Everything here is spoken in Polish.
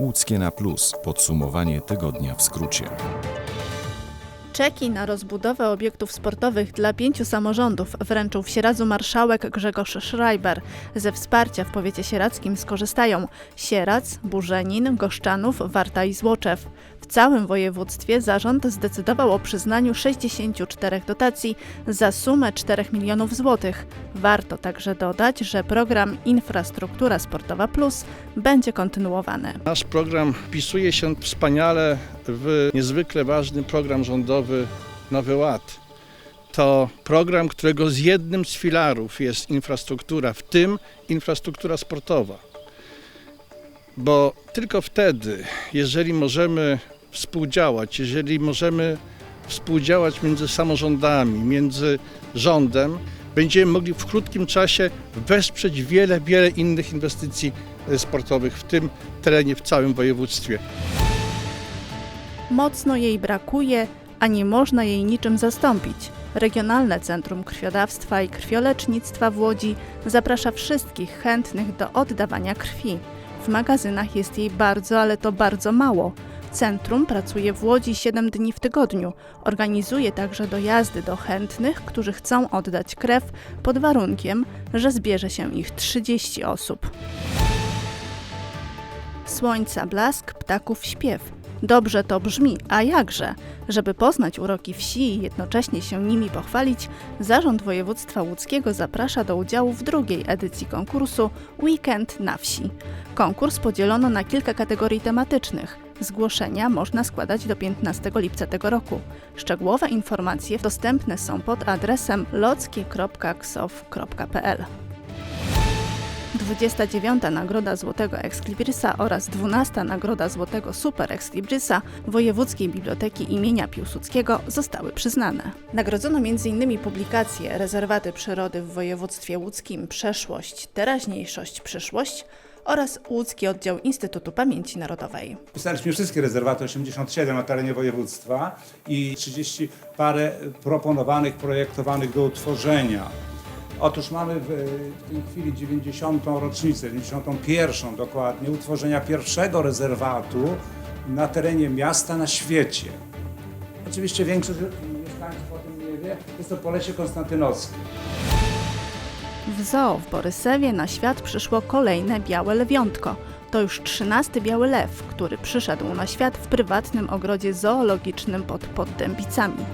Łódzkie na plus. Podsumowanie tygodnia w skrócie. Czeki na rozbudowę obiektów sportowych dla pięciu samorządów wręczył w Sieradzu marszałek Grzegorz Schreiber. Ze wsparcia w powiecie sieradzkim skorzystają Sieradz, Burzenin, Goszczanów, Warta i Złoczew. W całym województwie zarząd zdecydował o przyznaniu 64 dotacji za sumę 4 milionów złotych. Warto także dodać, że program Infrastruktura Sportowa Plus będzie kontynuowany. Nasz program wpisuje się wspaniale w niezwykle ważny program rządowy Nowy Ład. To program, którego z jednym z filarów jest infrastruktura, w tym infrastruktura sportowa. Bo tylko wtedy, jeżeli możemy współdziałać, jeżeli możemy współdziałać między samorządami, między rządem, będziemy mogli w krótkim czasie wesprzeć wiele, wiele innych inwestycji e, sportowych w tym terenie, w całym województwie. Mocno jej brakuje, a nie można jej niczym zastąpić. Regionalne Centrum Krwiodawstwa i Krwiolecznictwa w Łodzi zaprasza wszystkich chętnych do oddawania krwi. W magazynach jest jej bardzo, ale to bardzo mało. Centrum pracuje w Łodzi 7 dni w tygodniu. Organizuje także dojazdy do chętnych, którzy chcą oddać krew, pod warunkiem, że zbierze się ich 30 osób. Słońca blask, ptaków śpiew. Dobrze to brzmi, a jakże? Żeby poznać uroki wsi i jednocześnie się nimi pochwalić, Zarząd Województwa Łódzkiego zaprasza do udziału w drugiej edycji konkursu Weekend na wsi. Konkurs podzielono na kilka kategorii tematycznych. Zgłoszenia można składać do 15 lipca tego roku. Szczegółowe informacje dostępne są pod adresem lockie.ksow.pl. 29. Nagroda Złotego Exlibrisa oraz 12. Nagroda Złotego Super Exlibrisa Wojewódzkiej Biblioteki imienia Piłsudskiego zostały przyznane. Nagrodzono m.in. publikacje Rezerwaty Przyrody w województwie łódzkim Przeszłość, Teraźniejszość, Przyszłość oraz Łódzki Oddział Instytutu Pamięci Narodowej. Pisaliśmy wszystkie rezerwaty, 87 na terenie województwa i 30 parę proponowanych, projektowanych do utworzenia. Otóż mamy w, tej chwili 90. rocznicę, 91. dokładnie, utworzenia pierwszego rezerwatu na terenie miasta na świecie. Oczywiście większość mieszkańców o tym nie wie, jest to Polesie Konstantynowskie. W zoo w Borysewie na świat przyszło kolejne białe lewiątko. To już trzynasty biały lew, który przyszedł na świat w prywatnym ogrodzie zoologicznym pod Poddębicami.